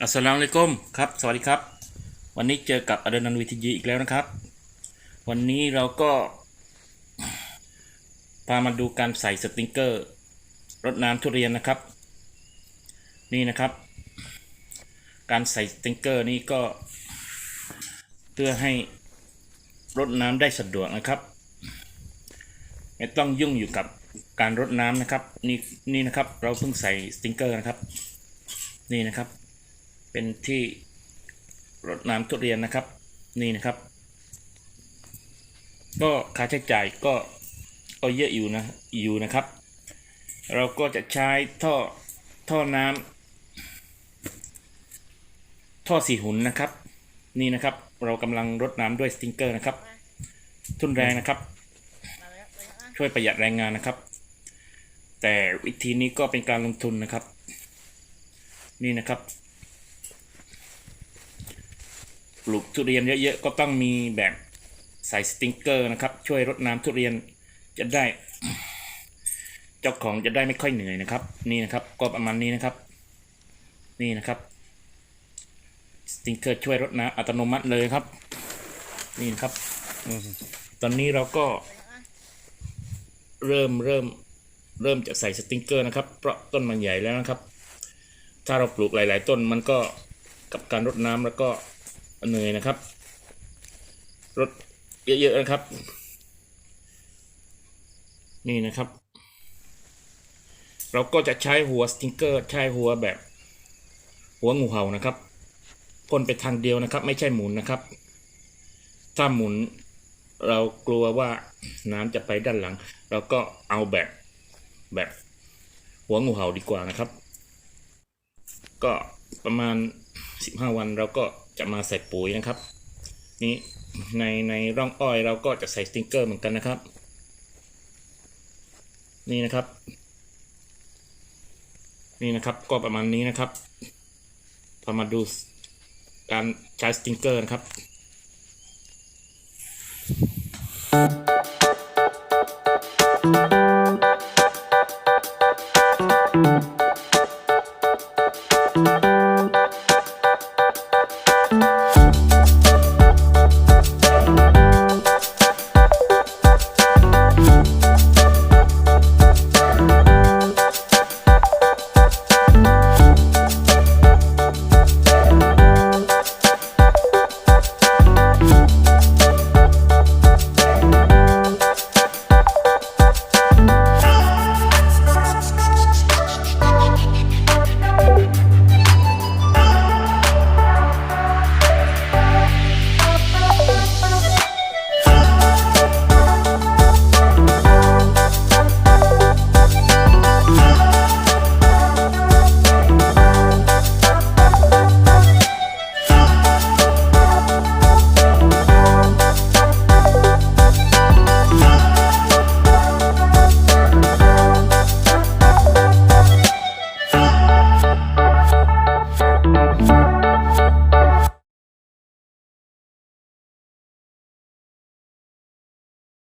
อัสสลามุอะลัยกุมครับ สวัสดีครับ วันนี้เจอกับอดนันวิทยีอีกแล้วนะครับ วันนี้เราก็ พามาดูการใส่สติงเกอร์รดน้ำทุเรียนนะครับ นี่นะครับ การใส่สติงเกอร์นี่ก็ เพื่อให้รดน้ำได้สะดวกนะครับ ไม่ต้องยุ่งอยู่กับการรดน้ำนะครับ นี่นี่นะครับ เราเพิ่งใส่สติงเกอร์นะครับ นี่นะครับ เป็นที่รดน้ำทุเรียนนะครับ นี่นะครับ ก็ค่าใช้จ่ายก็ก็เยอะอยู่นะอยู่นะครับ เราก็จะใช้ท่อท่อน้ำท่อสีหุนนะครับ นี่นะครับ เรากำลังรดน้ำด้วยสติงเกอร์นะครับ ทุนแรงนะครับ ช่วยประหยัดแรงงานนะครับ แต่วิธีนี้ก็เป็นการลงทุนนะครับ นี่นะครับ ปลูกทุเรียนเยอะๆก็ต้องมีแบบใส่สติงเกอร์นะครับ ช่วยรดน้ำทุเรียนจะได้ เจ้าของจะได้ไม่ค่อยเหนื่อยนะครับ นี่นะครับ ก็ประมาณนี้นะครับ นี่นะครับสติงเกอร์ช่วยรดน้ำอัตโนมัติเลยครับ นี่นะครับอตอนนี้เราก็ เริ่มเริ่มเริ่มจะใส่สติงเกอร์นะครับ เพราะต้นมันใหญ่แล้วนะครับ ถ้าเราปลูกหลาย ๆ ต้นมันก็กับการรดน้ำแล้วก็ เหนื่อยนะครับรดเยอะๆนะครับ นี่นะครับ เราก็จะใช้หัวสติงเกอร์ ใช้หัวแบบ หัวงูเห่านะครับพ่นไปทางเดียวนะครับ ไม่ใช่หมุนนะครับ ถ้าหมุนเรากลัวว่าน้ำจะไปด้านหลัง เราก็เอาแบบแบบหัวงูเห่าดีกว่านะครับ ก็ประมาณ 15 วันเราก็จะมาใส่ปุ๋ยนะครับ นี่ในในร่องอ้อยเราก็จะใส่สติงเกอร์เหมือนกันนะครับ นี่นะครับ นี่นะครับก็ประมาณนี้นะครับพอมาดูการใช้สติงเกอร์นะครับ Thank